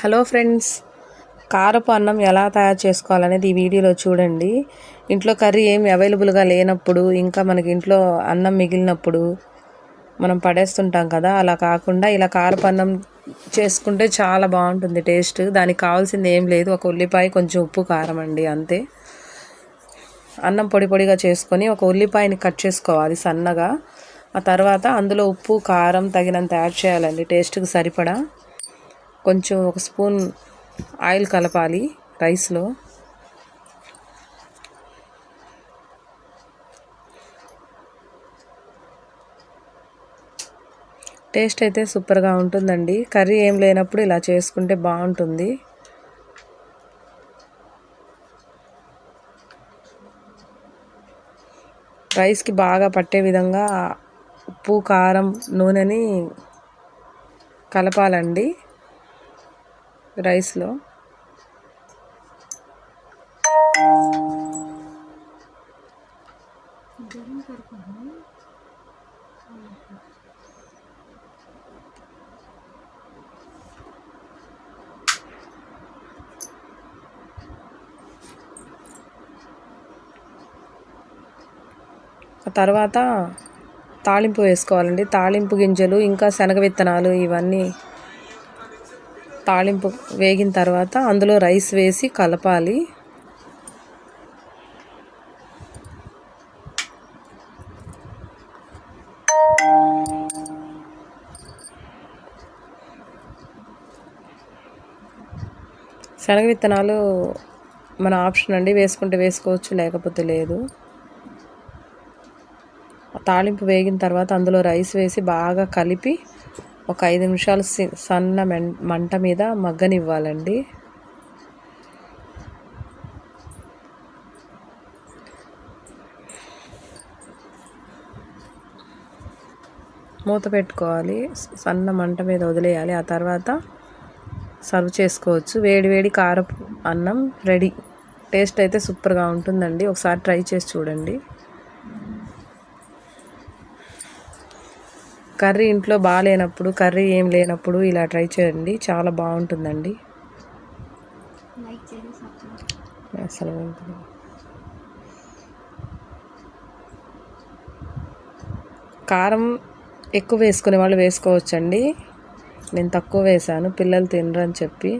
Hello friends కారపు అన్నం ఎలా తయారు చేసుకోవాలనేది ఈ వీడియోలో చూడండి. ఇంట్లో కర్రీ ఏమి అవైలబుల్గా లేనప్పుడు ఇంకా మనకి ఇంట్లో అన్నం మిగిలినప్పుడు మనం పడేస్తుంటాం కదా అలా కాకుండా ఇలా కారపు అన్నం చేసుకుంటే చాలా బాగుంటుంది టేస్ట్. దానికి కావాల్సింది ఏం లేదు ఒక ఉల్లిపాయ కొంచెం ఉప్పు కారం అండి అంతే. అన్నం పొడి పొడిగా చేసుకొని ఒక ఉల్లిపాయని కట్ చేసుకోవాలి సన్నగా. ఆ తర్వాత అందులో ఉప్పు కారం తగినంత యాడ్ చేయాలండి టేస్ట్కి సరిపడా. కొంచెం ఒక స్పూన్ ఆయిల్ కలపాలి రైస్లో. టేస్ట్ అయితే సూపర్గా ఉంటుందండి. కర్రీ ఏం లేనప్పుడు ఇలా చేసుకుంటే బాగుంటుంది. రైస్కి బాగా పట్టే విధంగా ఉప్పు కారం నూనెని కలపాలండి. రైస్లో. తర్వాత తాళింపు వేసుకోవాలండి. తాళింపు గింజలు ఇంకా శనగ విత్తనాలు ఇవన్నీ తాళింపు వేగిన తర్వాత అందులో రైస్ వేసి కలపాలి. శనగ విత్తనాలు మన ఆప్షన్ అండి. వేసుకుంటే వేసుకోవచ్చు లేకపోతే లేదు. తాళింపు వేగిన తర్వాత అందులో రైస్ వేసి బాగా కలిపి ఒక ఐదు నిమిషాలు సన్న మంట మీద మగ్గనివ్వాలండి. మూత పెట్టుకోవాలి. సన్న మంట మీద వదిలేయాలి. ఆ తర్వాత సర్వ్ చేసుకోవచ్చు. వేడి వేడి కారపు అన్నం రెడీ. టేస్ట్ అయితే సూపర్గా ఉంటుందండి. ఒకసారి ట్రై చేసి చూడండి. కర్రీ ఇంట్లో బాగాలేనప్పుడు కర్రీ ఏం లేనప్పుడు ఇలా ట్రై చేయండి. చాలా బాగుంటుందండి. అసలు కారం ఎక్కువ వేసుకునే వాళ్ళు వేసుకోవచ్చండి. నేను తక్కువ వేసాను పిల్లలు తినరని చెప్పి.